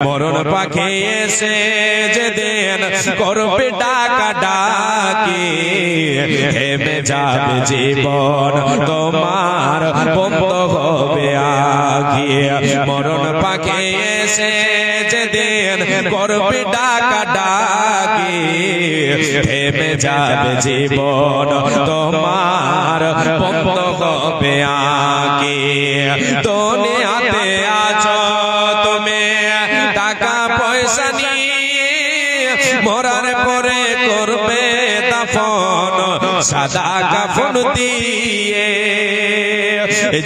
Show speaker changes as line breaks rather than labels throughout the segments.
মরণ পাখি এসে যেদিন করবে ডাকা ডাকি হেমে যাবে জীবন তোমার বন্ধ হবে আগে। মরণ পাখি এসে যেদিন করবে ডাকা ডাকি হেমে যাবে জীবন তোমার বন্ধ হবে আগে। আছো তুমি টাকা পয়সা নিয়ে মরার পরে করবে দাফন, সাদা কাফন দিয়ে।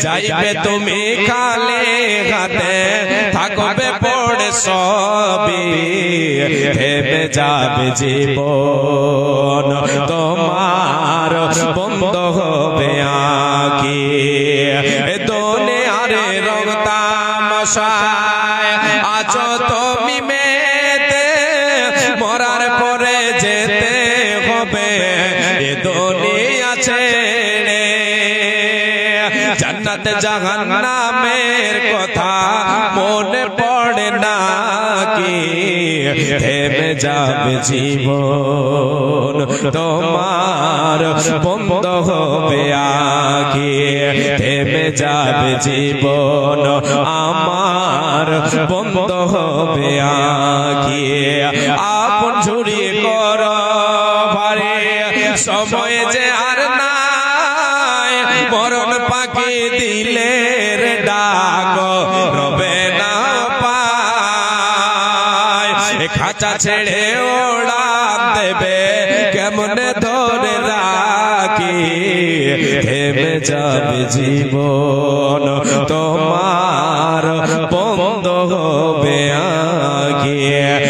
যাইবে তুমি কালে হাতে, থাকবে পড়ে সবই। হেবে যাবে জীবন, তোমার বন্ধ হবে আকি। দোনে আরে রং তামশায় হবে, এ দুনিয়া ছেড়ে। জান্নাত জাহান্নামের কথা মনে পড়ে না কি? থেমে যাবে জীবন তোমার, বন্ধ হবে আগে। থেমে যাবে জীবন আমার, বন্ধ হবে আগে। আপন ঝুড়ি কর ভারে সময় যে আর নাই মরণ পাখি দিলের ডাক রবে না পায়। খাঁচা ছেড়ে ওড়ান দেবে কেমনে ধরে রাখি? থেমে যাবে জীবন তোমার বন্ধ হবে আগে।